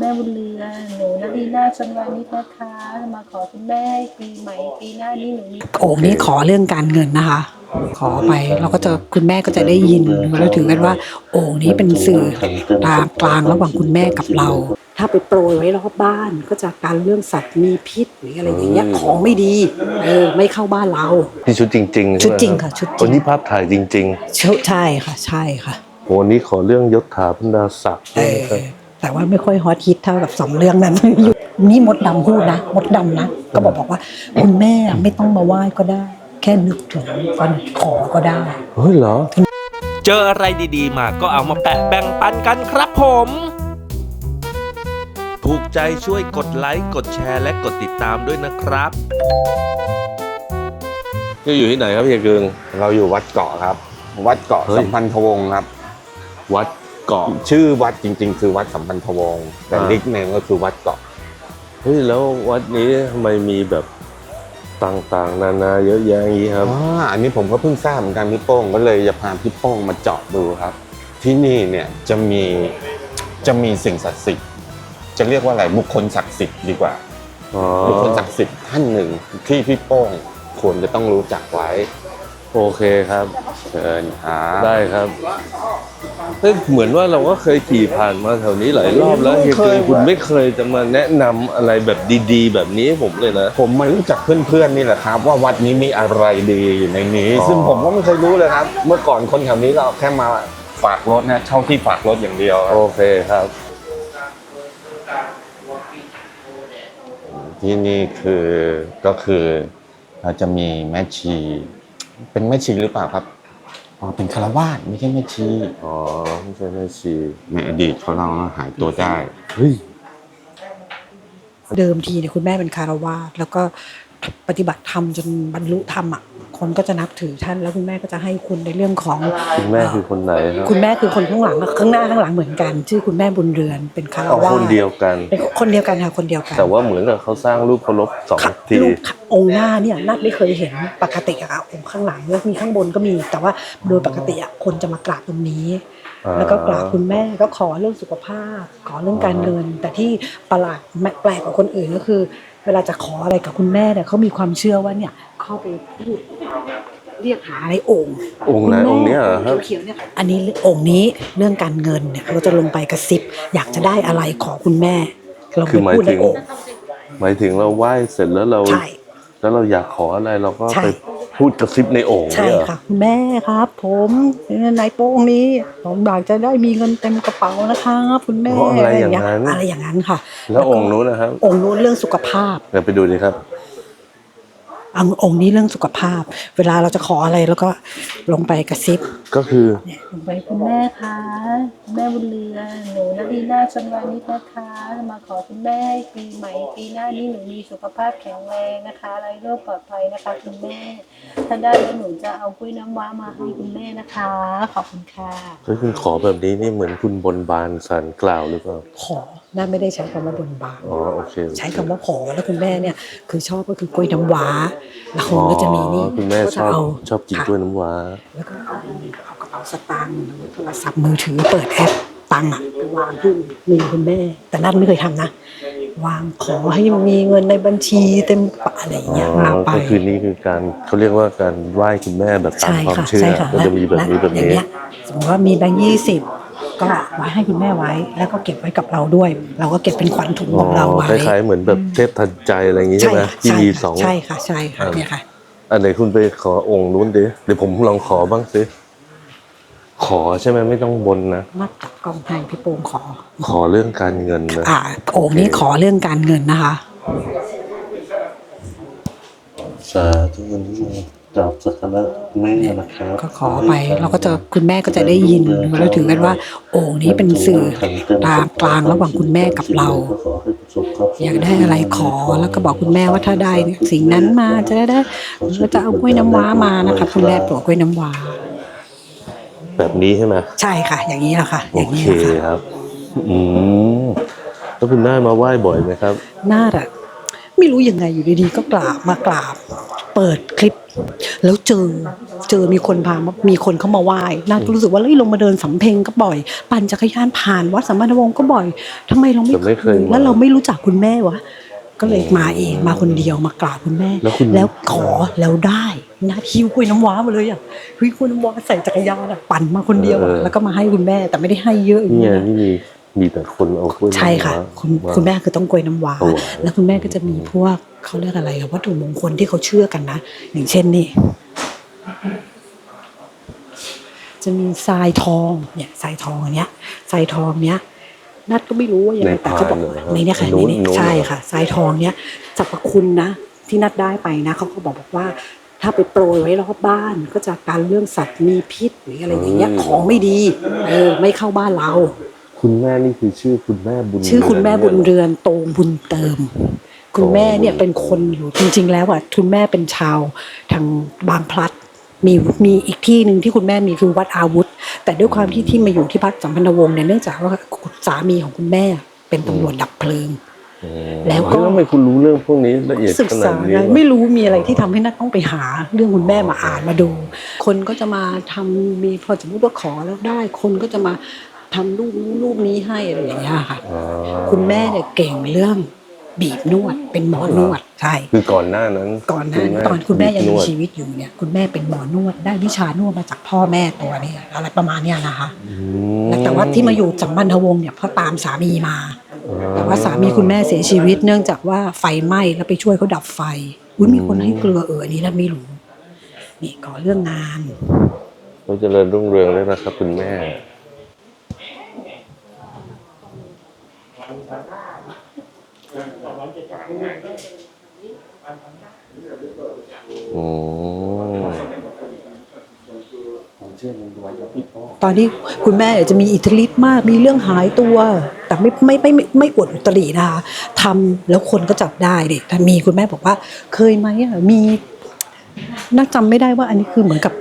แม่บุญเรือนหนูนาดีนาชนวานิชนะคะมาขอคุณแม่ปีใหม่ปีหน้านี้หนูมีโอ่งนี้ขอเรื่องการเงินนะคะ ขอไปเราก็จะคุณแม่ก็จะได้ยินเราถือกันว่า โอ่งนี้เป็นสื่อกลางกลางระหว่างคุณแม่กับเรา ถ้าไปโปรยไว้รอบบ้านก็จะการเรื่องสัตว์มีพิษหรืออะไรอย่างเงี้ยของไม่ดีเออไม่เข้าบ้านเราที่ชุดจริงๆชุดใไหมจริงค่ะชุดจริงวันนี้ภาพถ่ายจริงใช่ใช่ค่ะ ใช่ค่ะๆวันนี้ขอเรื่องยศถาบรรดาศักดิ์เอด้วยอนะครับ แต่ว่าไม่ค่อยฮอตฮิตเท่ากับสองเรื่องนั้นนี่มดดำพูดนะมดดำนะก็บอกบอกว่าคุณแม่ไม่ต้องมาไหว้ก็ได้ แค่นึกถึงฟันขอก็ได้เฮ้ยเหรอ เจออะไรดีๆ มาก็เอามาแปะแบ่งปันกันครับผม ถูกใจช่วยกดไลค์กดแชร์และกดติดตามด้วยนะครับนี่อยู่ที่ไหนครับเฮียเกิงเราอยู่วัดเกาะครับ วัดเกาะเฮ้ยสัมพันธวงศ์ครับ วัด เกาะ ชื่อวัดจริง ๆ คือวัดสัมพันธวงศ์แต่อ่านิกเนมก็คือวัดเกาะเฮ้ยแล้ววัดนี้ทำไมมีแบบต่างๆ นานาเยอะแยะอย่างนี้ครับอ่าอันนี้ผมก็เพิ่งทราบเหมือนกันพี่โป้งก็เลยจะพาพี่โป้งมาเจาะดูครับ ที่นี่เนี่ยจะมีจะมีสิ่งศักดิ์สิทธิ์จะเรียกว่าอะไรบุคคลศักดิ์สิทธิ์ดีกว่าอ๋อบุคคลศักดิ์สิทธิ์ท่านหนึ่งที่พี่โป้งควรจะต้องรู้จักไว้ โอเคครับ เชิญครับได้ครับเฮ้ยเหมือนว่าเราก็เคยขี่ผ่านมาแถวนี้หลายรอบแล้วเฮียเกิงคุณไม่เคยจะมาแนะนำอะไรแบบดีๆ แบบนี้ให้ผมเลยนะ ผมมารู้จักเพื่อนๆนี่แหละครับ ว่าวัดนี้มีอะไรดีอยู่ในนี้ อ๋อ ซึ่งผมก็ไม่เคยรู้เลยครับ เมื่อก่อนคนแถวนี้เราแค่มาฝากรถนะเช่าที่ฝากรถอย่างเดียวครับโอเคครับ ที่นี่คือก็คือเราจะมีแม่ชี เป็นแม่ชีหรือเปล่าครับ อ๋อ เป็นคารวาสไม่ใช่แม่ชี อ๋อไม่ใช่แม่ชีในอดีตเขาเล่าว่าหายตัวได้ เฮ้ย เดิมทีเนี่ยคุณแม่เป็นคารวาสแล้วก็ ปฏิบัติธรรมจนบรรลุธรรมอะคนก็จะนับถือท่านแล้วคุณแม่ก็จะให้คุณในเรื่องของ คุณแม่คือคนไหนครับคุณแม่คือคนข้างหลังข้างหน้าข้างหลังเหมือนกัน ชื่อคุณแม่บุญเรือนเป็นคารเอาวาสคนเดียวกันเป็นคนเดียวกันค่ะคนเดียวกันแต่ว่าเหมือนกับเขาสร้างรูปเคารพสองค่ะทีรูปองค์หน้าเนี่ยนัดไม่เคยเห็นปกติอะค่ะองค์ข้างหลังแล้วมีข้างบนก็มี แต่ว่าโดยปกติอะคนจะมากราบตรงนี้อ่าแล้วก็กราบคุณแม่ก็ขอเรื่องสุขภาพ ขอเรื่องการเงิน แต่ที่ประหลาดแปลกกว่าคนอื่นก็คือ เวลาจะขออะไรกับคุณแม่เนี่ยเขามีความเชื่อว่าเนี่ยเข้าไปพูดเรียกหาอะไรโอ่งองค์ไหนคุณแม่องค์เนี้ยเหรอครับ เขียวๆเนี่ยอันนี้องค์นี้เรื่องการเงินเนี่ยเราจะลงไปกระซิบ อยากจะได้อะไรขอคุณแม่เราคืไปอหมายพูดในถึงโอ่ง หมายถึงเราไหว้เสร็จแล้วเรา ใช่ แล้วเราอยากขออะไรเราก็ใช่ ไป พูดกระซิบในโอ่งใช่เนี่ยเหรอค่ะคุณแม่ครับ ผมในโป้งนี้ผมอยากจะได้มีเงินเต็มกระเป๋านะครับคุณแม่เพราะอะไรอย่างเงี้ยนั้นอะไรอย่างนั้นค่ะ แล้วองค์นู้นนะครับองค์นู้นเรื่องสุขภาพ เดี๋ยวไปดูดิครับ องค์องค์นี้เรื่องสุขภาพ เวลาเราจะขออะไรแล้วก็ลงไปกระซิบก็คือลงไปคุณแม่คะคุณแม่บุญเรือนหนูนาดีนาชนวานิชนะคะมาขอคุณแม่ปีใหม่ปีหน้านี้หนูมีสุขภาพแข็งแรงนะคะไรโรคปลอดภัยนะคะ คุณแม่ ถ้าได้แล้วหนูจะเอากล้วยน้ำว้ามาให้คุณแม่นะคะ ขอบคุณค่ะเฮ้ยคุณขอแบบนี้นี่เหมือนคุณบนบานสันกล่าวหรือเปล่าขอ น่าไม่ได้ใช้คำว่าบนบานอ๋อโอเคใช้คำว่าขอแล้วคุณแม่เนี่ยคือชอบก็คือกล้วยน้ำว้าแล้วคนก็จะมีนี่อ๋อคุณแม่ก็ชจะอบเอาชอบกินค่ะกล้วยน้ำว้าแล้วก็เอากระเป๋าสตางค์หรือโทรศัพท์มือถือเปิดแอปตังค์อะไปวางที่มือคุณแม่ แต่นัดไม่เคยทำนะวางขอให้มีเงินในบัญชีเต็มปะอะไรอย่างเงี้ยอ๋อวางไปก็คือนี่คือการเขาเรียกว่าการไหว้คุณแม่แบบตามใช่ความค่ะเชื่อใช่ค่ะก็จะมีแบบนี้แบบอย่างนี้เงี้ยสมมติว่ามีแบงค์ยี่สิบ ก็ไว้ให้คุณแม่ไว้ แล้วก็เก็บไว้กับเราด้วย เราก็เก็บเป็นขวัญถุงอ๋ขอองเราไว้คล้ายๆเหมือนแบบเทพทันใจอะไรอย่างงี้ใช่ไหมค่ะที่ใช่มีค่ะสองใช่ค่ะใช่ค่ะอ่าเนี่ยค่ะ อันไหนคุณไปขอองค์นู้นดิเดี๋ยวผมลองขอบ้างสิขอใช่ไหมไม่ต้องบนนะนัดจับกล้องให้พี่โป่งขอ ขอเรื่องการเงินนะอ่าโอ่งนี้ขอเรื่องการเงินนะคะ สาธุวันนี้ กราบสักการะแม่นะครับก็ขอไปเราก็จะคุณแม่ก็จะได้ยินเราถือกันว่า โอ่งนี้เป็นสื่อกลางกลางระหว่างคุณแม่กับเรา อยากได้อะไรขอแล้วก็บอกคุณแม่ว่าถ้าได้เนี่ยสิ่งนั้นมาจะได้ได้ก็จะเอากล้วยน้ำว้ามานะคะคุณแม่ปลูกกล้วยน้ำว้าแบบนี้ใช่ไหมใช่ค่ะ อย่างนี้แหละค่ะโออย่างเคนี้แหละค่ะครับ อืมแล้วคุณแม่มาไหว้บ่อยไหมครับ น่าจะไม่รู้ยังไงอยู่ดีๆก็กราบมากราบ เปิดคลิป แล้วเจอเจอมีคนพามามีคนเข้ามาไหว้นัดก็รู้สึกว่าเฮ้ยลงมาเดินสำเพ็งก็บ่อย ปั่นจักรยานผ่านวัดสัมพันธวงศ์ก็บ่อยทำไมเราไม่แต่ไม่เคยมา แล้วเราไม่รู้จักคุณแม่วะก็เลยมาเองมาคนเดียวมากราบคุณแม่ แล้วคุณ แล้วขอแล้วได้นัดหิ้วกล้วยน้ำว้ามาเลยอะเฮ้ยกล้วยน้ำว้าใส่จักรยานอะปั่นมาคนเดียวอะแล้วก็มาให้คุณแม่แต่ไม่ได้ให้เยอะอย่างเนี่ยนี้นะ นี่มี มีแต่คนเอากล้วยน้ำว้าใช่ค่ะคุณาคุณแม่คือต้องกล้วยน้ำว้าถวายแล้วคุณแม่ก็จะมีพวกเขาเรียกอะไรอะวัตถุมงคลที่เขาเชื่อกันนะ อย่างเช่นนี่ จะมีทรายทองเนี่ยทรายทองอันเนี้ยทรายทองเนี้ยนัดก็ไม่รู้ว่ายังไงแต่เขาบอกในเนี้ยค่ะในนี้ใช่ค่ะทรายทองเนี้ยสรรพคุณนะ ที่นัดได้ไปนะเขาก็บอกบอกว่า ถ้าไปโปรยไว้รอบบ้าน ก็จะการเรื่องสัตว์มีพิษหรืออะไรอย่างเงี้ยของไม่ดีเออไม่เข้าบ้านเรา คุณแม่นี่คือชื่อคุณแม่บุญชื่อคุณแม่บุญเรือนเรือนโตงบุญเติม คุณแม่เนี่ยเป็นคนอยู่จริง ๆ แล้วอะคุณแม่เป็นชาวทางบางพลัดมีมีอีกที่หนึ่งที่คุณแม่มีคือวัดอาวุธ แต่ด้วยความที่ที่มาอยู่ที่พักสัมพันธวงศ์เนี่ยเนื่องจากว่าสามีของคุณแม่เป็นตำรวจดับเพลิงอืมแล้วก็เฮ้ยทำไมคุณรู้เรื่องพวกนี้ละเอียดศึกขนาษาดนี้ไงวะไม่รู้มีอะไรที่ทำให้นัทต้องไปหา เรื่องคุณแม่มาอ่านมาดู คนก็จะมาทำมีพอสมมติว่าขอแล้วได้ คนก็จะมา ทำรูปนู้นรูปนี้ให้อะไรอย่างเงี้ยค่ะอ่าคุณแม่เนี่ยเก่งเรื่องบีบนวด เป็นหมอนวดใช่ คือก่อนหน้านั้นก่อนหน้าณแม่ตอนคุณแม่ยังมีนวดชีวิตอยู่เนี่ย คุณแม่เป็นหมอนวดได้วิชานวดมาจากพ่อแม่ตัวเนี่ยอะไรประมาณเนี้ยนะคะ อืมแล้วแต่ว่าที่มาอยู่สัมพันธวงศ์เนี่ยเพราะตามสามีมาแต่ว่าสามีคุณแม่เสียชีวิตเนื่องจากว่าไฟไหม้แล้วไปช่วยเขาดับไฟอุ้ยมีคนให้เกลือเอออันนี้นะไม่รู้นี่ขอเรื่องงานเราเจริญรุ่งเรืองเลยนะครับคุณแม่ โอืมตอนที่คุณแม่จะมีอิทธิฤทธิ์มากมีเรื่องหายตัว แต่ไม่ไม่ไม่ไม่ไม่อวดอุตรินะคะทำแล้วคนก็จับได้เด็กถ้ามีคุณแม่บอกว่า เคยไหมอะมีน่าจำไม่ได้ว่าอันนี้คือเหมือนกับ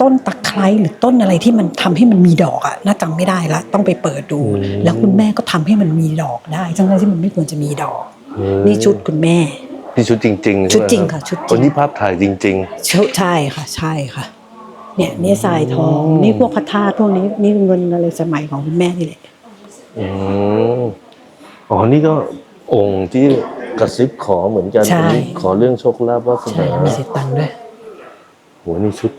ต้นตะไคร้หรือต้นอะไรที่มันทำให้มันมีดอกอะน่าจำไม่ได้ละต้องไปเปิดดูอืมแล้วคุณแม่ก็ทำให้มันมีดอกได้ทั้งๆที่มันไม่ควรจะมีดอกอืมนี่ชุดคุณแม่นี่ชุดจริงๆชุดจริงใไหมค่ะชุดจริงคนนี้ภาพถ่ายจริงชุดใช่ค่ะใช่ค่ะ เนี่ยนี่ทรายทองอืมนี่พวกพระธาตุพวกนี้นี่เงินอะไรสมัยของคุณแม่นี่แหละๆอืมอ๋อนี่ก็องค์ที่กระซิบขอเหมือนกันใช่อันนี้ขอเรื่องโชคลาภวาสใช่นามีเสียตังค์ด้วยโหนี่ชุด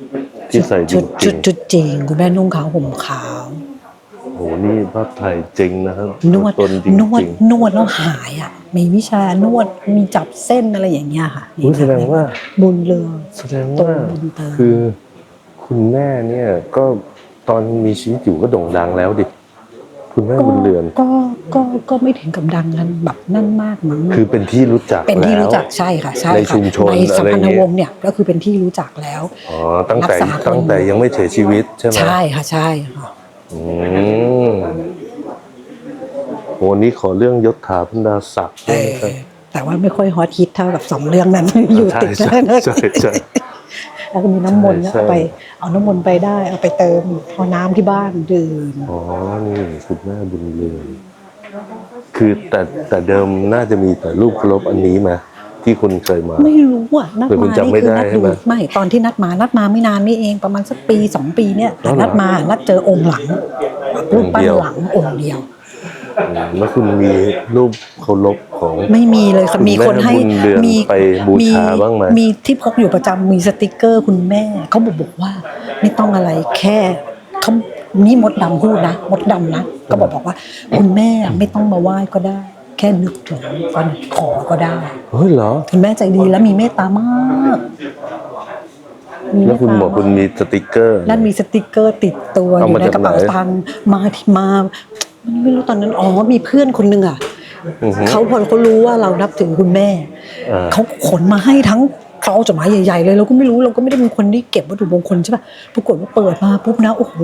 ที่ใส่จชุดริชุดงชุดจริง คุณแม่นุ่งขาวห่มขาวๆโหนี่ภาพถ่ายจริงนะครับนวดตนจริงนวดจริงนวดแล้วหายอะ มีวิชานวดมีจับเส้นอะไรอย่างเงี้ยค่ะอุ๊ยแสดงว่า บุญเรือง แสดงว่าตรงบุญเติมคือคุณแม่เนี่ยก็ตอนมีชีวิตอยู่ก็โด่งดังแล้วดิ คุณแม่บุญเรือน ก็ก็ก็ไม่ถึงกับดังกันแบบนั่นมากมั้งคือเป็นที่รู้จักเป็นที่แล้วรู้จักใช่ค่ะใช่ในค่ะชุมชนในสัมอะไรพันธเงี้วยงศ์เนี่ยก็คือเป็นที่รู้จักแล้วอ๋อตั้งแต่รักษาคนตั้งแต่ยังไม่เสียชีวิตใช่ไหมใช่ค่ะใช่ค่ะอืมโหนี่ขอเรื่องยศถาบรรดาศักดิ์เอด้วยอนะครับแต่ว่าไม่ค่อยฮอตฮิตเท่ากับสองเรื่องนั้นอยู่ใช่ติดใช่กันนะใช่ใช่ แล้วก็มีน้ำมนต์ใช่ เอาไป เอาน้ำมนต์ไปได้ เอาไปเติมเอาน้ำที่บ้านดื่มอ๋อ นี่คุณแม่บุญเรือนคือแต่แต่เดิมน่าจะมีแต่รูปเคารพอันนี้มาที่คุณเคยมา ไม่รู้อะนัดหรือคุมาณจำไม่นี่คือได้นัดใช่ดูไหมไม่ตอนที่นัดมานัดมาไม่นานนี่เองประมาณสักปีสองปีเนี่ยแต่อ๋อเหรอนัดมานัดเจอองค์หลังรูปปั้นองค์เดียวหลังองค์เดียวอืม แล้วคุณมีรูปเคารพของ ไม่มีเลยค่ะคุณมีคนให้แม่บุญเรือนมีไปบูชาบ้างไหม มีที่พกอยู่ประจำมีสติกเกอร์คุณแม่เขาบอกบอกว่า ไม่ต้องอะไรแค่เขานี่มดดำพูดนะมดดำนะก็บอกบอกว่า คุณแม่ไม่ต้องมาไหว้ก็ได้ แค่นึกถึงฟันขอก็ได้ เฮ้ยเหรอ คุณแม่ใจดีและมีเมตตามากมีแล้วคุณเมตตาบอกคุณมีสติกเกอร์นั่นมีสติกเกอร์ติดตัวอเอายู่มาในจากกระเป๋าไหน ตังค์มาที่มา ไม่รู้ตอนนั้นอ๋อมีเพื่อนคนหนึ่งอะอือฮึ เขาพอเขารู้ว่าเรานับถือคุณแม่ อ่า เขาขนมาให้ทั้งเขาเอาจดหมายใหญ่ๆเลยเราก็ไม่รู้เราก็ไม่ได้เป็นคนที่เก็บวัตถุมงคลใช่ป่ะปรากฏว่าเปิดมาปุ๊บนะโอ้โห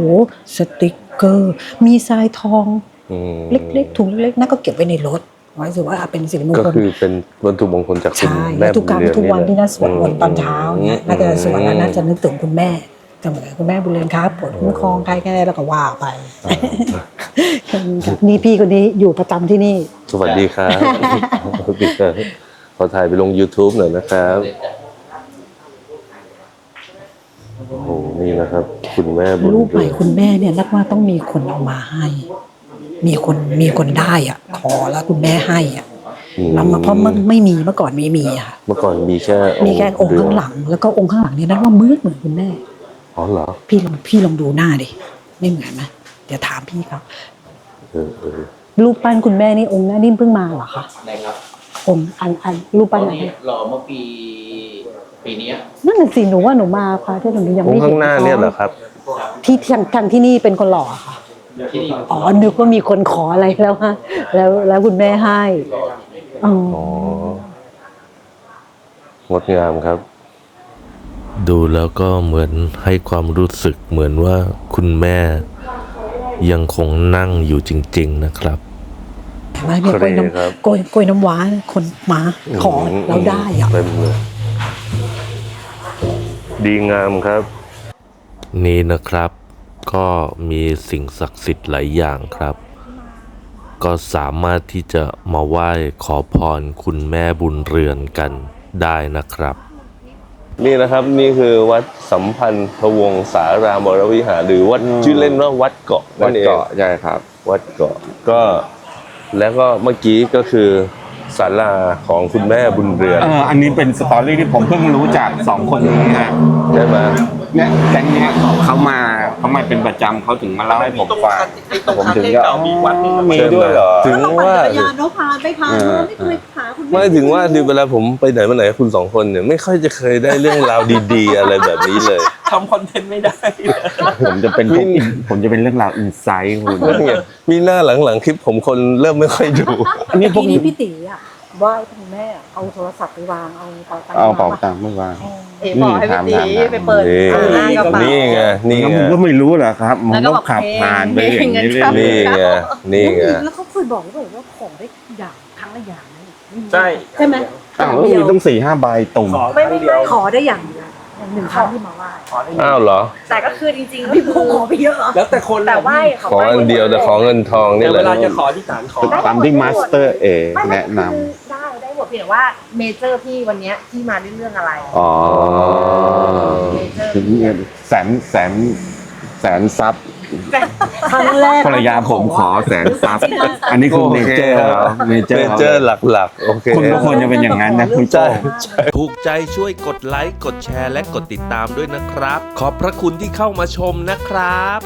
สติกเกอร์ มีทรายทองอืมเล็กๆถุงเล็กๆนั่นก็เก็บไว้ในรถไว้ถือว่าเป็นสิริมงก็คลคือเป็นวัตถุมงคลจากคุณใช่แม่แล้วทุกการบุญเรือนทุกวันที่น่าสวดมนต์มตอนเช้าเนี่ยน่าจะสวดแล้วน่าจะนึกถึงคุณแม่ เสมอคุณแม่บุญเรือนครับปวดคุ้มครองใครแค่ไหนแล้วก็ว่าไปนี่พี่คนนี้อยู่ประจำที่นี่สวัสดีครับสวัสดีครับขอถ่ายไปลง YouTube หน่อยนะครับโอ้โหนี่นะครับ คุณแม่บุญรูปใหม่เรือนคุณแม่เนี่ยนักว่าต้องมีคนเอามาให้ มีคนมีคนได้อะ ขอแล้วคุณแม่ให้อะอืมแล้วมาเพราะมันไม่มีเมื่อก่อนไม่มีอะ เมื่อก่อนมีแค่มีแค่องค์ข้างหลัง แล้วก็องค์ข้างหลังเนี่ยนักว่ามืดเหมือนคุณแม่ อ๋อเหรอ พี่ลองพี่ลองดูหน้าดิ ไม่เหมือนไหมเดี๋ยวถามพี่ครับเออเออรูปปั้นคุณแม่นี่องค์หน้านิ่มเพิ่งมาเหรอคะนะครับองค์อันอันรูปตปั้อนนอันนี้รอเมื่อปีปีเนี้ยนั่นน่ะสิหนูว่าหนูมาพระที่หนูยังองไม่ค์เห็ข้างหน้าเนี่ยเหรอครับ ที่ทางทางที่นี่เป็นคนหล่อค่ะที่นี่อ๋อนึกว่ามีคนขออะไรแล้วฮะแล้วแล้วคุณแม่ให้อ๋ออ๋องดงามครับ ดูแล้วก็เหมือนให้ความรู้สึกเหมือนว่าคุณแม่ยังคงนั่งอยู่จริง ๆ นะครับเห็นไหมเนี่ยกล้วยเครครับน้ำกล้วยกล้วยน้ำว้าคนมาขอแล้วได้อะเต็มเลยดีงามครับ นี่นะครับ ก็มีสิ่งศักดิ์สิทธิ์หลายอย่างครับ ก็สามารถที่จะมาไหว้ขอพรคุณแม่บุญเรือนกันได้นะครับ นี่นะครับนี่คือวัดสัมพันธวงศารามวรวิหารหรือวัดชื่อเล่นว่าวัดเกาะวันั่ดนเองเกาะใช่ครับ วัดเกาะก็แล้วก็เมื่อกี้ก็คือศาลาของคุณแม่บุญเรือนเอออันนี้เป็นสตอรี่ที่ผมเพิ่งรู้จากสองคนนี้ฮะ ใช่ไหม เนี่ยแก๊งเนี้ยเขามาเขามาเป็นประจำเขาถึงมาเล่าให้ผมฟังผมถึงก็อ๋อมีด้วยเหรอ ถึงว่ายานนพานไปพาเออ ไม่เคยพาคุณไม่ถึงว่าดิเวลาผมไปไหนมาไหนกับคุณสองคนเนี่ยไม่ค่อยจะเคยได้เรื่องราวดีๆ อะไรแบบนี้เลย ทำคอนเทนต์ไม่ได้ ผมจะเป็นพวกผมจะเป็นเรื่องราวอินไซต์คุณนั่นไงมีหน้าหลังๆคลิปผมคนเริ่มไม่ค่อยดู อันนี้พวกทีนี้พี่ตีอะ ไหว้คุณแม่เอาโทรศัพท์ไปวางเอาเป๋าตังค์เอาเป๋าไปวางตังค์ไม่วาง เอ๋บอกให้พี่ตีไปเปิดนี่หน้ากระเป๋า นี่ไง นี่แล้วไง ผมก็ไม่รู้เหรอครับผมแล้วก็ก็บอกขับเพลงผ่านไปอย่างนี้เพลงเงินเข้าเรื่นี่อยไง นี่ไง แล้วเขาเคยบอกหรือเปล่าว่าขอได้อย่างครั้งละอย่างนะใช่ ใช่ไหมๆอ้าวแล้วมีต้องสี่ห้าใบตุ่ม ขอครั้งเดียวขอได้อย่างเดียวอย่าง หนึ่งครั้งที่มาไหว้ขอได้อ้าวเหรอ แต่ก็คือจริงๆก็พี่คืพงขอไปเยอะเหรอแล้วแต่คนแต่ไหว้ขอขออันเดียวแต่ขอเงินทองแต่นี่แหเวละลาจะขอที่ศาลขอ ตามที่มาสเตอร์เอแนะนได้ได้หมดเพียงแต่ว่าเมเจอร์พี่วันเนี้ยที่มาด้วยเรื่องอะไรำอ๋อเมเจอร์ถึงแสนแสน แสนซับครั้งแรกภรรยาผมขอแสนซับอันนี้คือเนเจอร์เขาเนเจอเมร์เจอร์หลักๆโอเคคุณก็ควรจะเป็นอย่างนั้นนะคุณใช่โจ้ถูกใจช่วยกดไลค์กดแชร์และกดติดตามด้วยนะครับ ขอบพระคุณที่เข้ามาชมนะครับ